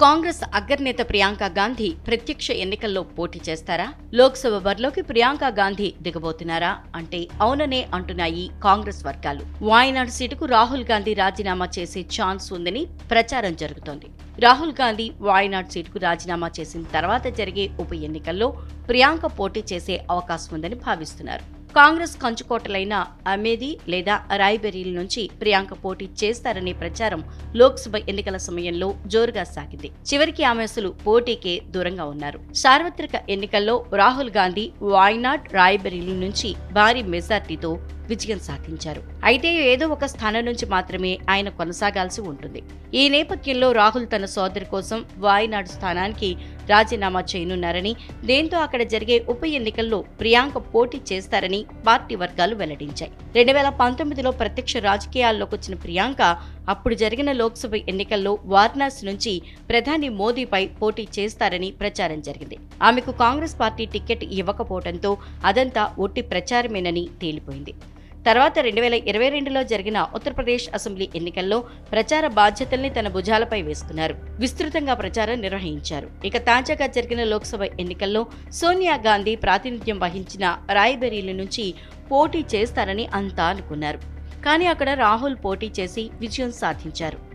కాంగ్రెస్ అగ్రనేత ప్రియాంక గాంధీ ప్రత్యక్ష ఎన్నికల్లో పోటీ చేస్తారా? లోక్సభ బరిలోకి ప్రియాంక గాంధీ దిగబోతున్నారా? అంటే అవుననే అంటున్నాయి కాంగ్రెస్ వర్గాలు. వాయనాడు సీటుకు రాహుల్ గాంధీ రాజీనామా చేసే ఛాన్స్ ఉందని ప్రచారం జరుగుతోంది. రాహుల్ గాంధీ వాయనాడ్ సీటుకు రాజీనామా చేసిన తర్వాత జరిగే ఉప ఎన్నికల్లో ప్రియాంక పోటీ చేసే అవకాశం ఉందని భావిస్తున్నారు. కాంగ్రెస్ కంచుకోటలైన అమేది లేదా రాయ్బెరీల నుంచి ప్రియాంక పోటీ చేస్తారనే ప్రచారం లోక్సభ ఎన్నికల సమయంలో జోరుగా సాగింది. చివరికి ఆమె అసలు పోటీకే దూరంగా ఉన్నారు. సార్వత్రిక ఎన్నికల్లో రాహుల్ గాంధీ వాయ్నాడ్ రాయ్బెరీల నుంచి భారీ మెజార్టీతో విజయం సాధించారు. అయితే ఏదో ఒక స్థానం నుంచి మాత్రమే ఆయన కొనసాగాల్సి ఉంటుంది. ఈ నేపథ్యంలో రాహుల్ తన సోదరి కోసం వాయనాడు స్థానానికి రాజీనామా చేయనున్నారని దీంతో అక్కడ జరిగే ఉప ఎన్నికల్లో ప్రియాంక పోటీ చేస్తారని పార్టీ వర్గాలు వెల్లడించాయి. రెండు వేల పంతొమ్మిదిలో ప్రత్యక్ష రాజకీయాల్లోకి వచ్చిన ప్రియాంక అప్పుడు జరిగిన లోక్సభ ఎన్నికల్లో వారణాసి నుంచి ప్రధాని మోదీపై పోటీ చేస్తారని ప్రచారం జరిగింది. ఆమెకు కాంగ్రెస్ పార్టీ టికెట్ ఇవ్వకపోవడంతో అదంతా ఒట్టి ప్రచారమేనని తేలిపోయింది. తర్వాత రెండు వేల ఇరవై రెండులో జరిగిన ఉత్తరప్రదేశ్ అసెంబ్లీ ఎన్నికల్లో ప్రచార బాధ్యతల్ని తన భుజాలపై వేసుకున్నారు. విస్తృతంగా ప్రచారం నిర్వహించారు. ఇక తాజాగా జరిగిన లోక్సభ ఎన్నికల్లో సోనియా గాంధీ ప్రాతినిధ్యం వహించిన రాయ్బెరీల నుంచి పోటీ చేస్తారని అంతా అనుకున్నారు. కానీ అక్కడ రాహుల్ పోటీ చేసి విజయం సాధించారు.